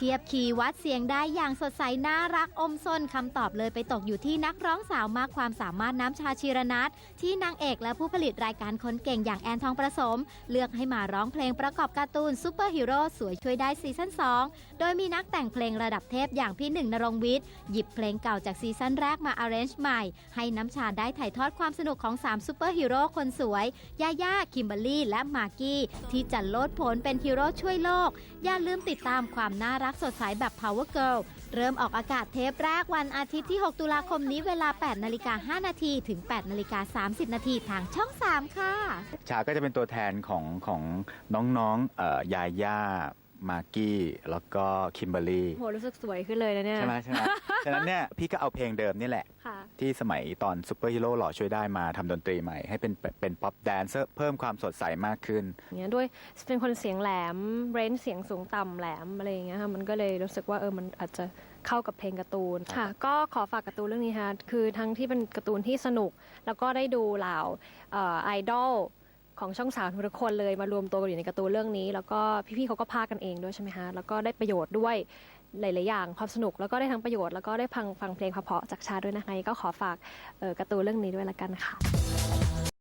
เทียบคีย์วัดเสียงได้อย่างสดใสน่ารักอมซนคำตอบเลยไปตกอยู่ที่นักร้องสาวมากความสามารถน้ำชาชีรนัทที่นางเอกและผู้ผลิตรายการคนเก่งอย่างแอนทองประสม เลือกให้มาร้องเพลงประกอบการ์ตูนซูเปอร์ฮีโร่สวยช่วยได้ซีซั่น2 โดยมีนักแต่งเพลงระดับเทพอย่างพี่หนึ่งนรงวิทย์ หยิบเพลงเก่าจากซีซั่นแรกมา arrange ใหม่ ให้น้ำชาได้ถ่ายทอดความสนุกของ3ซูเปอร์ฮีโร่คนสวยยาย่าคิมเบอรรี่และมากกี้ที่จะโลดผนเป็นฮีโร่ช่วยโลกอย่าลืมติดตามความน่ารักสดใสแบบ Power Girl เริ่มออกอากาศเทปแรกวันอาทิตย์ที่ 6 ตุลาคมนี้เวลา 8 นาฬิกา 5 นาทีถึง 8 นาฬิกา 30 นาทีทางช่อง 3 ค่ะ ชาก็จะเป็นตัวแทนของของน้องๆยาย่า มากกี้ แล้วก็คิมเบอรรี่โหรู้สึกสวยขึ้นเลยนะเนี่ยใช่ไหมใช่ไหม ฉะนั้นเนี่ยพี่ก็เอาเพลงเดิมนี่แหละ ค่ะ ที่สมัยตอนซูเปอร์ฮีโร่หล่อช่วยได้มาทำดนตรีใหม่ ให้เป็นเป็นป๊อปแดนเซอร์เพิ่มความสดใสมากขึ้น อย่างเงี้ยด้วยเป็นคนเสียงแหลมเรนจ์เสียงสูงต่ำแหลมอะไรอย่างเงี้ยค่ะมันก็เลยรู้สึกว่าเออมันอาจจะเข้ากับเพลงการ์ตูนค่ะ ก็ขอฝากการ์ตูนเรื่องนี้ค่ะคือทั้งที่เป็นการ์ตูนที่สนุก แล้วก็ได้ดูเหล่าไอดอล ของช่องสาวทุกคนเลยมารวมตัวกันอยู่ในการ์ตูนเรื่องนี้ แล้วก็พี่ๆเขาก็พากันเองด้วยใช่ไหมคะแล้วก็ได้ประโยชน์ด้วยหลายๆอย่างความสนุกแล้วก็ได้ทั้งประโยชน์แล้วก็ได้ฟังฟังเพลงเพราะๆจากชาด้วยนะคะก็ขอฝากการ์ตูนเรื่องนี้ด้วยละกันค่ะ